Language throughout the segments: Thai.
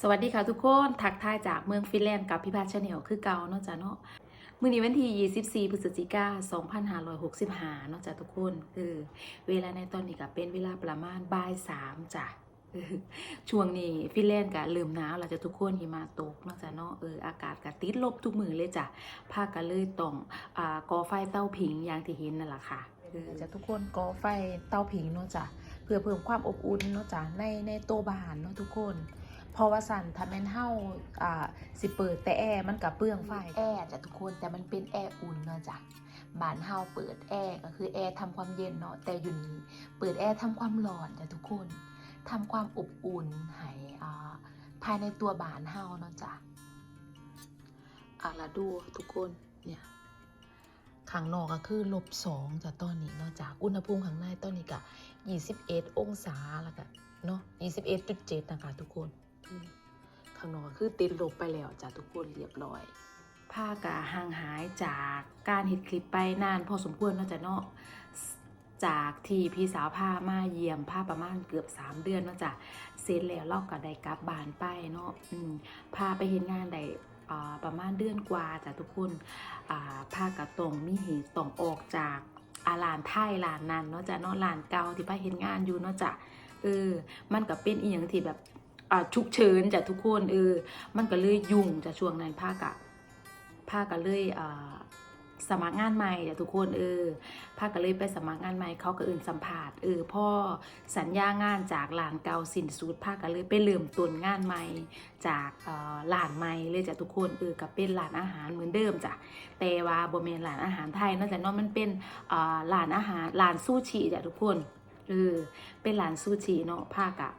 สวัสดีค่ะทุกคน ทักทายจากเมืองฟินแลนด์กับพี่พาชาแนลคือเก่าเนาะจ้ะเนาะมื้อนี้วันที่ 24 พฤศจิกายน2565เนาะจ้ะทุกคนเออเวลาในตอนนี้ก็เป็นเวลาประมาณบ่ายสามจ้ะช่วงนี้ฟินแลนด์ก็เริ่มหนาวแล้วจ้ะทุกคนหิมะตกเนาะจ้ะเนาะเอออากาศก็ติดลบทุกมือเลยจ้ะภาคก็เลยต้องอ่ากอไฟเตาผิงอย่างที่เห็นนั่นแหละค่ะเออจ้ะทุกคนกอไฟเตาผิงเนาะจ้ะเพื่อเพิ่มความอบอุ่นเนาะจ้ะในในโตวบ้านเนาะทุกคน พราะว่าสันถ้าแม่นเฮาอ่าสิเปิดแต่แอร์มันกับเปลืองไฟแอร์จ้ะทุกคนแต่มันเป็นแอร์อุ่นเนาะจ้ะบ้านเฮาเปิดแอร์ก็คือแอร์ทำความเย็นเนาะแต่อยู่นี้เปิดแอร์ทำความร้อนจ้ะทุกคนทำความอบอุ่นให้อ่าภายในตัวบ้านเฮาเนาะจ้ะอะละดูทุกคนเนี่ยข้างนอกก็คือลบสองจ้ะตอนนี้เนาะจ้ะอุณหภูมิข้างในตอนนี้ก็21 องศาแล้วก็เนาะ21.7นะคะทุกคน ข้างนอกคือติดลบไปแล้วจ้ะทุกคนเรียบร้อยผ้ากะห่างหายจากการเห็ดคลิปไปนานพอสมควรเนาะจ้ะเนาะจากที่พี่สาวพามาเยี่ยมผ้าประมาณเกือบ 3 เดือนเนาะจ้ะเสร็จแล้วเราก็ได้กลับบ้านไปเนาะอืพาไปเห็นงานได้ประมาณเดือนกว่าจ้ะทุกคนอ่าผ้ากะตรงมีเหตุต้องออกจากอาลานไทยลานนั้นเนาะจ้ะเนาะลานเก่าที่พาเห็นงานอยู่เนาะจ้ะเออมันก็เป็นอีหยังที่แบบ ฉุกเฉินจ้ะทุกคนเออ มันก็เลยยุ่งจ้ะช่วงนั้นภาคอะภาคก็เลยสมัครงานใหม่จ้ะทุกคนเออภาคก็เลยไปสมัครงานใหม่เขาก็เอื่นสัมภาษณ์เออพ่อสัญญางานจากหลานเก่าสินสูตรภาคก็เลยไปเริ่มต้นงานใหม่จากหลานใหม่เลยจ้ะทุกคนเออก็เป็นหลานอาหารเหมือนเดิมจ้ะแต่ว่าบ่แม่นหลานอาหารไทยนอกจากนั้นมันเป็นหลานอาหารหลานซูชิจ้ะทุกคนเออเป็นหลานซูชิเนาะภาคอะ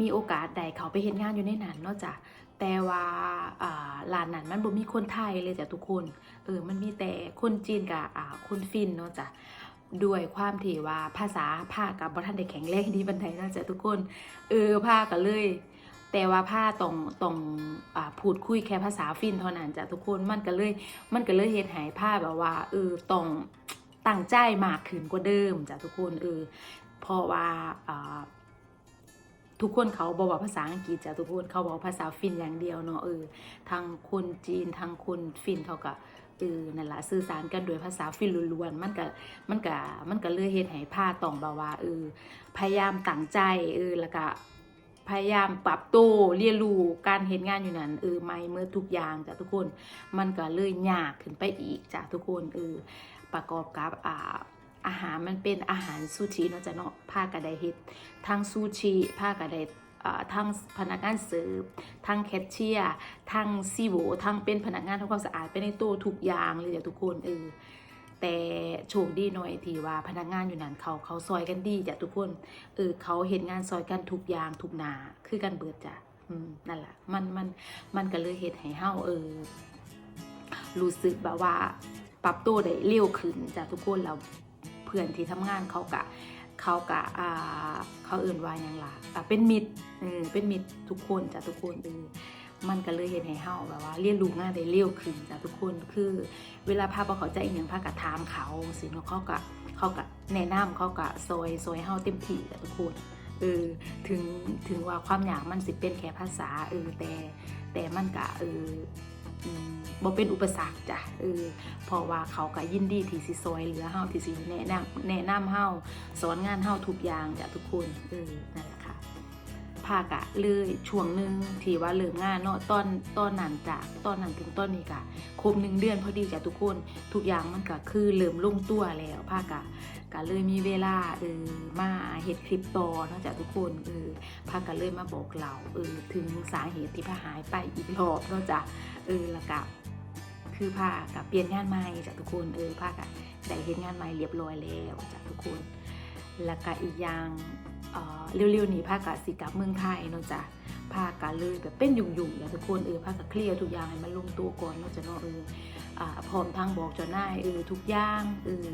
มีโอกาสใดเขาไปเห็นงานอยู่ในนั้นนาะจ้ะแต่ว่าอ่าร้านนั้นมันบ่มีคนไทยเลยจ้ะทุกคนเออมันมีแต่คนจีนกับคนฟินเนาะจ้ะด้วยความที่ว่าภาษาภาคกับบ่ทันได้แข็งแรงดีบันไดเนาะจ้ะทุกคน เออภาคก็เลย แต่ว่าผ้าต้องต้องพูดคุยแค่ภาษาฟินเท่านั้นจ้ะทุกคนมันก็เลย มันก็เลยเฮ็ดให้ผ้าแบบว่าเออต้องตั้งใจมากขึ้นกว่าเดิมจ้ะทุกคนเออเพราะว่าอ่า ทุกคนเขาบอกว่าภาษาอังกฤษจ้ะทุกคนเขาบอกภาษาฟินอย่างเดียวเนาะเออทางคนจีนทางคนฟินเขาก็เออนั่นละสื่อสารกันโดยภาษาฟินล้วนๆมันก็มันก็มันก็เลยเฮ็ดให้ผ้าตองบบว่าเออพยายามตั้งใจเออแล้วก็พยายามปรับตัวเรียนรู้การเห็นงานอยู่นั้นเออไม่เมื่อทุกอย่างจ้ะทุกคนมันก็เลยยากขึ้นไปอีกจ้ะทุกคนเออประกอบกับอ่า อาหารมันเป็นอาหารซูชิเนาะจ้ะเนาะผ้ากระไดเฮ็ดทั้งซูชิผ้ากระไดทั้งพนักงานเสิร์ฟทั้งแคชเชียร์ทั้งซีโวทั้งเป็นพนักงานทำความสะอาดไปในตู้ทุกอย่างเลยจ้ะทุกคนเออแต่โชคดีหน่อยที่ว่าพนักงานอยู่นั้นเขาเขาซอยกันดีจ้ะทุกคนเออเขาเห็นงานซอยกันทุกอย่างทุกนาคือกันเบิดจ้ะอืมนั่นแหละมันมันมันก็เลยเฮ็ดให้เฮาเออรู้สึกแบบว่าปรับตัวได้เร็วขึ้นจ้ะทุกคนแล้วเพื่อนที่ทำงานเขากะเขากะอ่าเขาเอื่นว่าอย่างละอ่เป็นมิตรเออเป็นมิตรทุกคนจ้ะทุกคนเออมันก็เลยเห็นให้เฮาแบบว่าเรียนรู้งานได้เร็วขึ้นจ้ะทุกคนคือ เวลาพาบ่เขาใจอีกหยังพากะถามเขาสิเนาะเขากะเขากะแนะนำเขากะซอยซอยเฮาเต็มที่จ้ะทุกคนเออถึงถึงว่าความอยากมันสิเป็นแค่ภาษาเออแต่แต่มันกะเออ บ่เป็นอุปสรรคจ้ะเออเพราะว่าเขาก็ยินดีที่สิซอยเหลือเฮาที่สิแนะนำแนะนำเฮาสอนงานเฮาทุกอย่างจ้ะทุกคนเออนั่นแหละค่ะภาคอะเลยช่วงหนึ่งที่ว่าเลิกงานเนาะตอนตอนนั้นจากตอนนั้นถึงตอนนี้กะครบหนึ่งเดือนพอดีจ้ะทุกคนทุกอย่างมันก็คือเริ่มลงตัวแล้วภาคอะก็เลยมีเวลาเออมาเฮ็ดคลิปต่อเนาะจ้ะทุกคนเออภาคก็เลยมาบอกเราเออถึงสาเหตุที่พาหายไปอีกรอบเนาะจ้ะเออแล้วก็ คือผ้ากับเปลี่ยนงานใหม่จากทุกคนเออผ้ากับได้เห็นงานใหม่เรียบร้อยแล้วจากทุกคน แล้วก็อีกอย่างเอ่อเร็วๆนี้ผ้ากับสิกับเมืองไทยเนาะจ้ะผ้ากับเลยแบบเป็นยุ่งๆอย่างทุกคนเออผ้ากับเคลียร์ทุกอย่างให้มันลงตัวก่อนเนาะจ้ะเนาะเออพร้อมทางบอกเจ้านายเออทุกอย่างเออ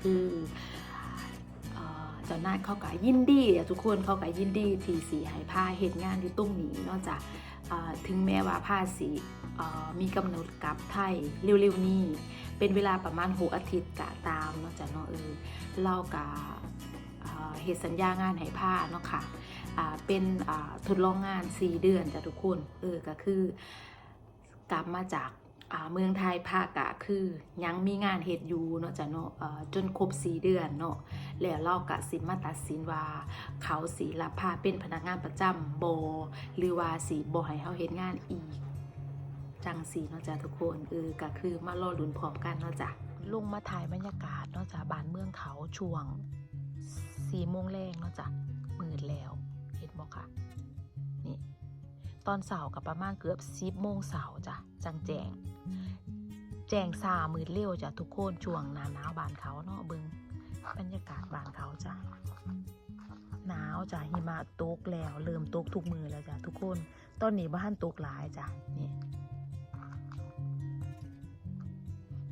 คือเอ่อเจ้านายเขาก็ยินดีทุกคนเขาก็ยินดีที่สีให้ผ้าเห็นงานที่ตรงหนีเนาะจ้ะถึงแม้ว่าภาษี มีกำหนดกลับไทยเร็วๆนี้ เป็นเวลาประมาณ 6 อาทิตย์กะตามเนาะจ้ะเนาะเออเรากะอ่าเหตุสัญญางานให้ผ้าเนาะค่ะอ่าเป็นทดลองงาน 4 เดือนจ้ะทุกคนเออก็คือกลับมาจากเมืองไทยภาคอะคือยังมีงานเฮ็ดอยู่เนาะจ้ะเนาะเอ่อจนครบ4เดือนเนาะแล้วเราก็สิมาตัดสินว่าเขาสิรับพาเป็นพนักงานประจำโบหรือว่าสิบ่ให้เฮาเฮ็ดงานอีก จังสีเนาะจ้ะทุกคนเออก็คือมารอลุ้นพร้อมกันเนาะจ้ะลงมาถ่ายบรรยากาศเนาะจ้ะบ้านเมืองเขาช่วงสี่โมงแรงเนาะจ้ะมืดแล้วเห็นบ่ค่ะนี่ตอนเสาร์กับประมาณเกือบสิบโมงเสาร์จ้ะจังแจงแจงซามืดเร็วจ้ะทุกคนช่วงหนาหนาวบานเขาเนาะเบิงบรรยากาศบานเขาจ้ะหนาวจ้ะหิมะตกแล้วเริ่มตกทุกมือแล้วจ้ะทุกคนตอนนี้บ้านตกหลายจ้ะนี่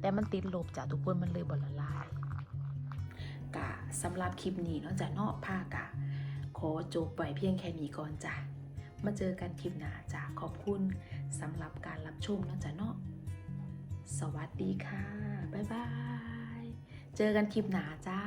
แต่มันติดลบจ้ะทุกคนมันเลยบละลายกะสำหรับคลิปนี้นอกจากเนาะภากะขอจบไว้เพียงแค่นี้ก่อนจ้ะมาเจอกันคลิปหน้าจ้ะขอบคุณสำหรับการรับชมนอกจากเนาะสวัสดีค่ะ บ๊ายบาย เจอกันคลิปหน้าจ้า